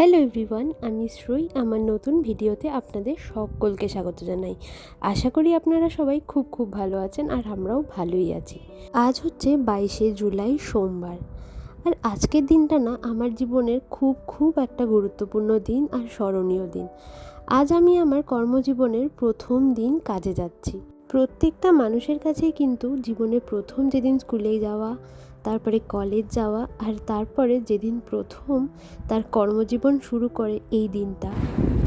Hello everyone, আমি শ্রুই। আমার নতুন ভিডিওতে আপনাদের সকলকে স্বাগত জানাই। আশা করি আপনারা সবাই খুব খুব ভালো আছেন আর আমরাও ভালোই আছি। আজ হচ্ছে বাইশে জুলাই সোমবার। আর আজকের দিনটা না, আমার জীবনের খুব খুব একটা গুরুত্বপূর্ণ দিন আর স্মরণীয় দিন। আজ আমি আমার কর্মজীবনের প্রথম দিন কাজে যাচ্ছি। প্রত্যেকটা মানুষের কাছেই কিন্তু জীবনে প্রথম যেদিন স্কুলে যাওয়া তারপরে কলেজ যাওয়া আর তারপরে যেদিন প্রথম তার কর্মজীবন শুরু করে এই দিনটা।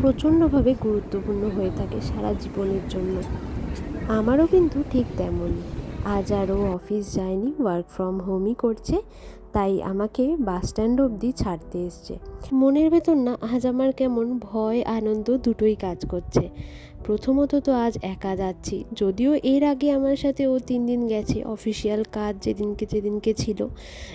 প্রচণ্ডভাবে গুরুত্বপূর্ণ হয়ে থাকে সারা জীবনের জন্য। আমারও কিন্তু ঠিক তেমনই। আজ আরও অফিস যায়নি ওয়ার্ক ফ্রম হোমই করছে, তাই আমাকে বাস স্ট্যান্ড অবধি ছাড়তে এসছে। মনের ভেতর না, আজ আমার কেমন ভয়, আনন্দ দুটোই কাজ করছে। প্রথমত তো আজ একা যাচ্ছি, যদিও এর আগে আমার সাথে ও তিন দিন গেছে, অফিসিয়াল কাজ যেদিনকে যেদিনকে ছিল,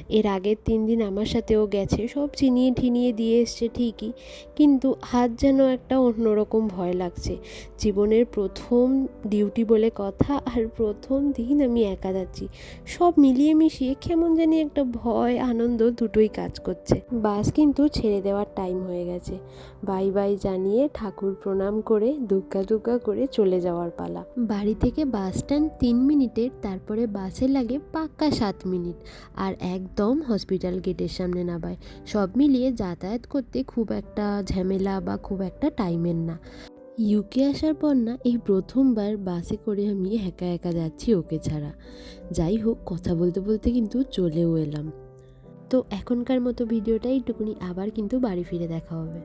এর আগের তিন দিন আমার সাথেও গেছে, সব চিনিয়ে ঠিনিয়ে দিয়ে এসছে ঠিকই, কিন্তু আজ যেন একটা অন্যরকম ভয় লাগছে। জীবনের প্রথম ডিউটি বলে কথা, আর প্রথম দিন আমি একা যাচ্ছি, সব মিলিয়ে মিশিয়ে কেমন জানি একটা ভয়, আনন্দ দুটোই কাজ করছে। বাস কিন্তু ছেড়ে দেওয়ার টাইম হয়ে গেছে। বাই বাই জানিয়ে ঠাকুর প্রণাম করে দুগ্গা দুগ্গা করে চলে যাওয়ার পালা। বাড়ি থেকে বাস স্ট্যান্ড তিন মিনিটের, তারপরে বাসে লাগে পাক্কা সাত মিনিট আর একদম হসপিটাল গেটের সামনে নামায়। সব মিলিয়ে যাতায়াত করতে খুব একটা ঝামেলা বা খুব একটা টাইমের না। ইউকে আসার পর না, এই প্রথমবার বাসে করে আমি একা একা যাচ্ছি ওকে ছাড়া। যাই হোক, কথা বলতে বলতে কিন্তু চলেও এলাম। তো এখনকার মতো ভিডিওটা এইটুকুনি। আবার কিন্তু বাড়ি ফিরে দেখা হবে।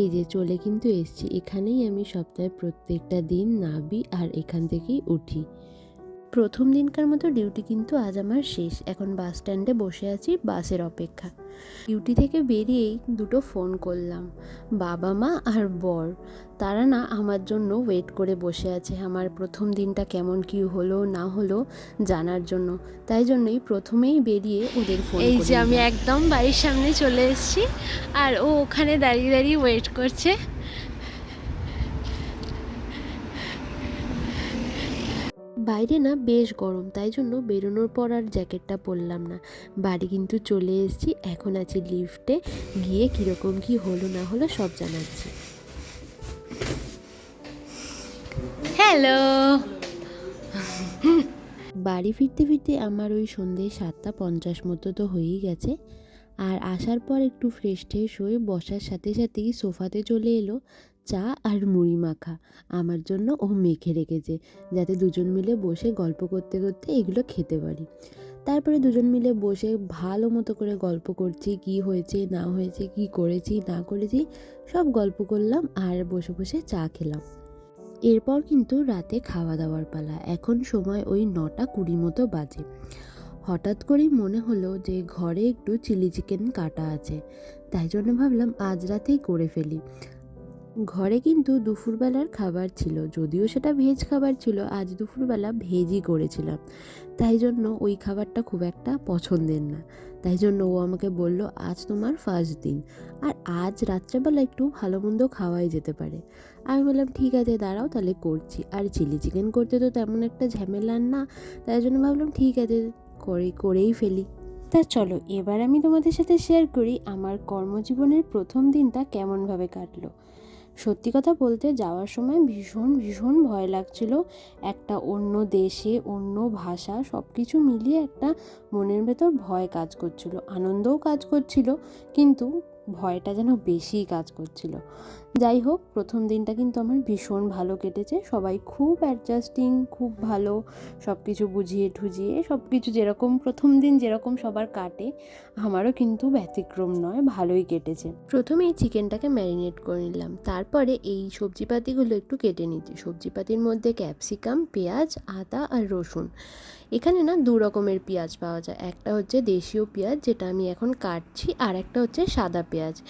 এই যে চলে কিন্তু এসছি। এখানেই আমি সপ্তাহে প্রত্যেকটা দিন নাবি আর এখান থেকেই উঠি। প্রথম দিনকার মতো ডিউটি কিন্তু আজ আমার শেষ। এখন বাস স্ট্যান্ডে বসে আছি বাসের অপেক্ষা। ডিউটি থেকে বেরিয়েই দুটো ফোন করলাম বাবা মা আর বর। তারা না আমার জন্য ওয়েট করে বসে আছে আমার প্রথম দিনটা কেমন কি হলো না হলো জানার জন্য। তাই জন্যই প্রথমেই বেরিয়ে ওদের ফোন এই যে আমি একদম বাড়ির সামনে চলে এসেছি আর ও ওখানে দাঁড়িয়ে দাঁড়িয়ে ওয়েট করছে। বাইরে না বেশ গরম তাই জন্য বেরোনোর পর আর জ্যাকেটটা পরলাম না। বাড়ি কিন্তু চলে এসেছি এখন আছি লিফটে গিয়ে কীরকম কি হলো না হলো সব জানাচ্ছি। হ্যালো বাড়ি ফিরতে ফিরতে আমার ওই সন্ধে সাতটা পঞ্চাশ মতো তো হয়েই গেছে। আর আসার পর একটু ফ্রেশ ট্রেশ হয়ে বসার সাথে সাথেই সোফাতে চলে এলো। চা আর মুড়ি মাখা। আমার জন্য ও মেখে রেখেছে, যাতে দুজন মিলে বসে গল্প করতে করতে এগুলো খেতে পারি। তারপরে দুজন মিলে বসে ভালো মতো করে গল্প করছি, কি হয়েছে, না হয়েছে, কি করেছি, না করেছি, সব গল্প করলাম আর বসে বসে চা খেলাম। এরপর কিন্তু রাতে খাওয়া দাওয়ার পালা। এখন সময় ওই নটা কুড়ি মতো বাজে। হঠাৎ করেই মনে হলো যে ঘরে একটু চিলি চিকেন কাটা আছে। তাই জন্য ভাবলাম আজ রাতেই করে ফেলি। ঘরে কিন্তু দুপুরবেলার খাবার ছিল, যদিও সেটা ভেজ খাবার ছিল, আজ দুপুরবেলা ভেজই করেছিলাম। তাই জন্য ওই খাবারটা খুব একটা পছন্দের না। তাই জন্য ও আমাকে বলল, আজ তোমার ফার্স্ট দিন, আর আজ রাত্রেবেলা একটু ভালো মন্দ খাওয়াই যেতে পারে। আমি বললাম, ঠিক আছে, দাঁড়াও, তাহলে করছি। আর চিলি চিকেন করতে তো তেমন একটা ঝামেলার না, তাই জন্য ভাবলাম, ঠিক আছে, করে, করেই ফেলি। তা চলো, এবার আমি তোমাদের সাথে শেয়ার করি আমার কর্মজীবনের প্রথম দিনটা কেমনভাবে কাটলো। সত্যি কথা বলতে যাওয়ার সময় ভীষণ ভীষণ ভয় লাগছিল। একটা অন্য দেশে, অন্য ভাষা সব কিছু মিলিয়ে একটা মনের ভেতর ভয় কাজ করছিল, আনন্দও কাজ করছিল, কিন্তু ভয়টা যেন বেশিই কাজ করছিল। যাই হোক, প্রথম দিনটা কিন্তু আমার ভীষণ ভালো কেটেছে। সবাই খুব অ্যাডজাস্টিং খুব ভালো। সব কিছু বুঝিয়ে ঠুজিয়ে সব কিছু যেরকম প্রথম দিন যেরকম সবার কাটে, আমারও কিন্তু ব্যতিক্রম নয়, ভালোই কেটেছে। প্রথমেই চিকেনটাকে ম্যারিনেট করে নিলাম। তারপরে এই সবজিপাতিগুলো একটু কেটে নিচ্ছি। সবজিপাতির মধ্যে ক্যাপসিকাম পেঁয়াজ, আদা আর রসুন। এখানে না দু রকমের পেঁয়াজ পাওয়া যায়। একটা হচ্ছে দেশীয় পেঁয়াজ, যেটা আমি এখন কাটছি, আর একটা হচ্ছে সাদা পেঁয়াজ।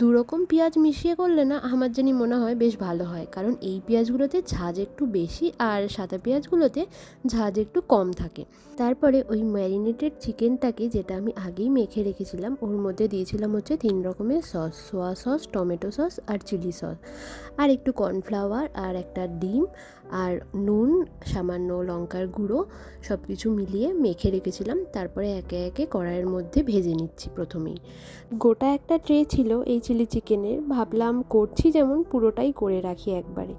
দু রকম পেঁয়াজ মিশিয়ে করলে না আমার জানি মনে হয় বেশ ভালো হয়। কারণ এই পেঁয়াজগুলোতে ঝাঁজ একটু বেশি আর সাদা পেঁয়াজগুলোতে ঝাঁজ একটু কম থাকে। তারপরে ওই ম্যারিনেটেড চিকেনটাকে যেটা আমি আগেই মেখে রেখেছিলাম, ওর মধ্যে দিয়েছিলাম হচ্ছে তিন রকমের sauce, soya sauce, tomato sauce আর চিলি সস। আর একটু কর্নফ্লাওয়ার আর একটা ডিম আর নুন, সামান্য লঙ্কার গুঁড়ো সব কিছু মিলিয়ে মেখে রেখেছিলাম। তারপরে একে একে কড়াইয়ের মধ্যে ভেজে নিচ্ছি প্রথমেই। গোটা একটা ট্রে ছিল, এই চিলি চিকেনের ভাবলাম করছি যেমন পুরোটাই করে রাখি একবারে।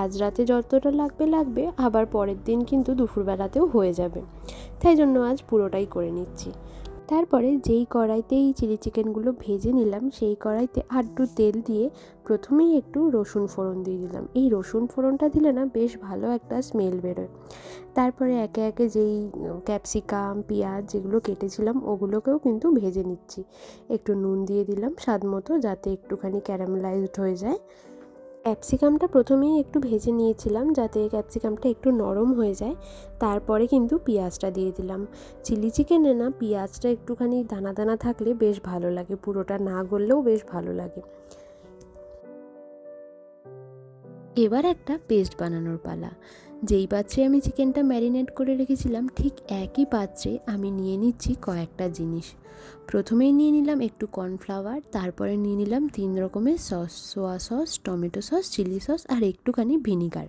আজ রাতে যতটা লাগবে লাগবে, আবার পরের দিন কিন্তু দুপুরবেলাতেও হয়ে যাবে। তাই জন্য আজ পুরোটাই করে নিচ্ছি। তারপরে যেই কড়াইতে এই চিলি চিকেনগুলো ভেজে নিলাম, সেই কড়াইতে আটটু তেল দিয়ে প্রথমেই একটু রসুন ফোড়ন দিয়ে দিলাম। এই রসুন ফোড়নটা দিলে না বেশ ভালো একটা স্মেল বেরোয়। তারপরে একে একে যেই ক্যাপসিকাম, পেঁয়াজ যেগুলো কেটেছিলাম, ওগুলোকেও কিন্তু ভেজে নিচ্ছি। একটু নুন দিয়ে দিলাম স্বাদ মতো, যাতে একটুখানি ক্যারামেলাইজড হয়ে যায়। ক্যাপসিকামটা প্রথমেই একটু ভেজে নিয়েছিলাম যাতে ক্যাপসিকামটা একটু নরম হয়ে যায়। তারপরে কিন্তু পেঁয়াজটা দিয়ে দিলাম। চিলি চিকেনে না পেঁয়াজটা একটুখানি দানা দানা থাকলে বেশ ভালো লাগে, পুরোটা না গললেও বেশ ভালো লাগে। এবার একটা পেস্ট বানানোর পালা। যেই পাত্রে আমি চিকেনটা ম্যারিনেট করে রেখেছিলাম, ঠিক একই পাত্রে আমি নিয়ে নিচ্ছি কয়েকটা জিনিস। প্রথমেই নিয়ে নিলাম একটু কর্নফ্লাওয়ার, তারপরে নিয়ে নিলাম তিন রকমের sauce, soya sauce, tomato sauce, chilli sauce আর একটুখানি ভিনিগার।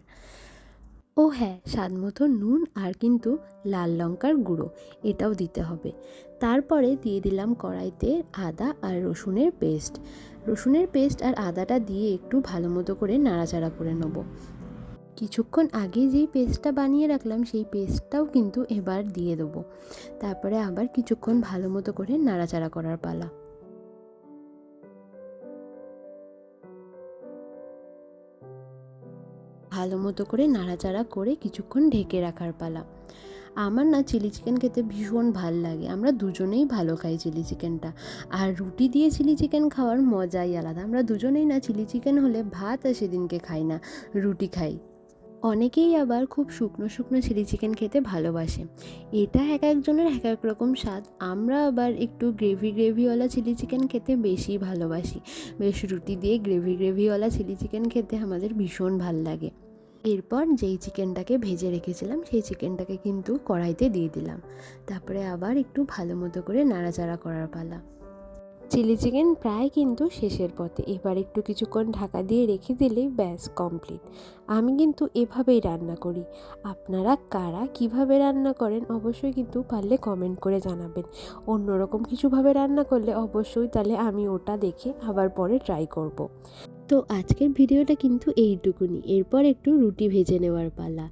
ও হ্যাঁ স্বাদ মতো নুন আর কিন্তু লাল লঙ্কার গুঁড়ো, এটাও দিতে হবে। তারপরে দিয়ে দিলাম কড়াইতে আদা আর রসুনের পেস্ট। রসুনের পেস্ট আর আদাটা দিয়ে একটু ভালো মতো করে নাড়াচাড়া করে নেব। কিছুক্ষণ আগে যেই পেস্টটা বানিয়ে রাখলাম, সেই পেস্টটাও কিন্তু এবার দিয়ে দেবো। তারপরে আবার কিছুক্ষণ ভালো মতো করে নাড়াচাড়া করার পালা। ভালো মতো করে নাড়াচাড়া করে কিছুক্ষণ ঢেকে রাখার পালা। আমার না চিলি চিকেন খেতে ভীষণ ভালো লাগে। আমরা দুজনেই ভালো খাই চিলি চিকেনটা। আর রুটি দিয়ে চিলি চিকেন খাওয়ার মজাই আলাদা। আমরা দুজনেই না চিলি চিকেন হলে ভাত আর সেদিনকে খাই না, রুটি খাই। অনেকেই আবার খুব শুকনো শুকনো চিলি চিকেন খেতে ভালোবাসে। এটা এক একজনের এক এক রকম স্বাদ। আমরা আবার একটু গ্রেভি গ্রেভিওয়ালা চিলি চিকেন খেতে বেশি ভালোবাসি। বেশ রুটি দিয়ে গ্রেভি গ্রেভিওয়ালা চিলি চিকেন খেতে আমাদের ভীষণ ভালো লাগে। এরপর যেই চিকেনটাকে ভেজে রেখেছিলাম, সেই চিকেনটাকে কিন্তু কড়াইতে দিয়ে দিলাম। তারপরে আবার একটু ভালো মতো করে নাড়াচাড়া করার পালা। চিলি চিকেন প্রায় কিন্তু শেষের পথে। এবার একটু কিছুক্ষণ ঢাকা দিয়ে রেখে দিলেই ব্যাস কমপ্লিট। আমি কিন্তু এভাবেই রান্না করি। আপনারা কারা কীভাবে রান্না করেন অবশ্যই কিন্তু পারলে কমেন্ট করে জানাবেন। অন্যরকম কিছুভাবে রান্না করলে অবশ্যই তাহলে আমি ওটা দেখে আবার পরে ট্রাই করব। তো আজকের ভিডিওটা কিন্তু এইটুকুনি। এরপর একটু রুটি ভেজে নেওয়ার পালা।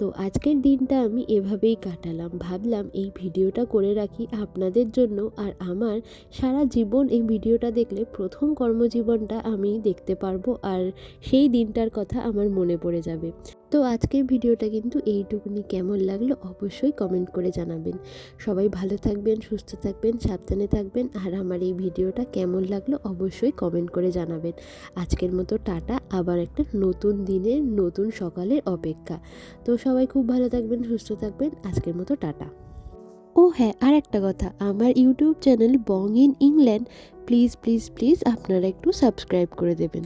তো আজকের দিনটা আমি এভাবেই কাটালাম। ভাবলাম এই ভিডিওটা করে রাখি আপনাদের জন্য আর আমার সারা জীবন এই ভিডিওটা দেখলে প্রথম কর্মজীবনটা আমি দেখতে পারব আর সেই দিনটার কথা আমার মনে পড়ে যাবে। তো আজকের ভিডিওটা কিন্তু এইটুকুনি। কেমন লাগল অবশ্যই কমেন্ট করে জানাবেন। সবাই ভালো থাকবেন, সুস্থ থাকবেন, সাবধানে থাকবেন আর আমার এই ভিডিওটা কেমন লাগল অবশ্যই কমেন্ট করে জানাবেন। আজকের মতো টাটা। আবার একটা নতুন দিনের, নতুন সকালের অপেক্ষা। তো সবাই খুব ভালো থাকবেন, সুস্থ থাকবেন। আজকের মতো টাটা। ও হ্যাঁ আর একটা কথা, আমার YouTube channel bong in England, please please please আপনারা একটু সাবস্ক্রাইব করে দেবেন।